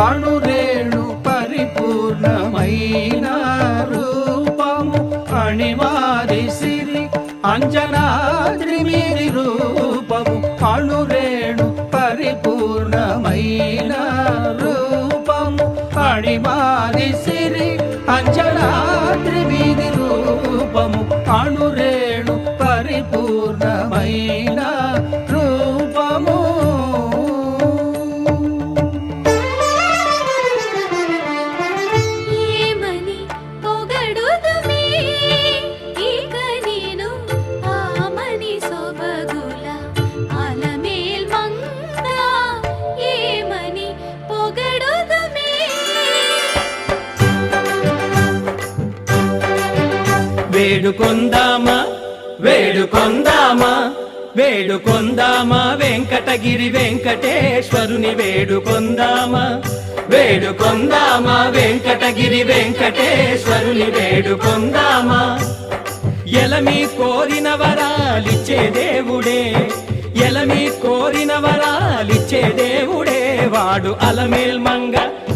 అణురేణు పరిపూర్ణమైన రూపము అణివారి సిరి అంజనాద్రిమిరి రూపము అణురేణు పరిపూర్ణమైన రూపము అణివారి సిరి అంజనాద్రిమిరి రూపము అణురే వేడుకొందామా? వేడుకొందామా? వేడుకొందామా? వెంకటగిరి వెంకటేశ్వరుని వేడుకొందామా? వేడుకొందామా? వెంకటగిరి వెంకటేశ్వరుని వేడుకొందామా? ఎలమి కోరిన వరాలిచ్చే దేవుడే ఎలమి కోరిన వరాలిచ్చే దేవుడే వాడు అలమేల్మంగ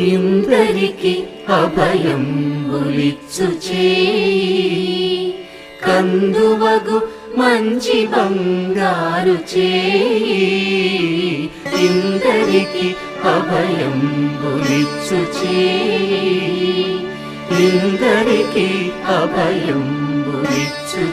ఇందరికి అభయం ఉలిచ్చు కందువగు మంచి బంగారు చేయి ఇందరికి అభయం ఉలిచ్చు ఇందరికి అభయం ఉలిచ్చు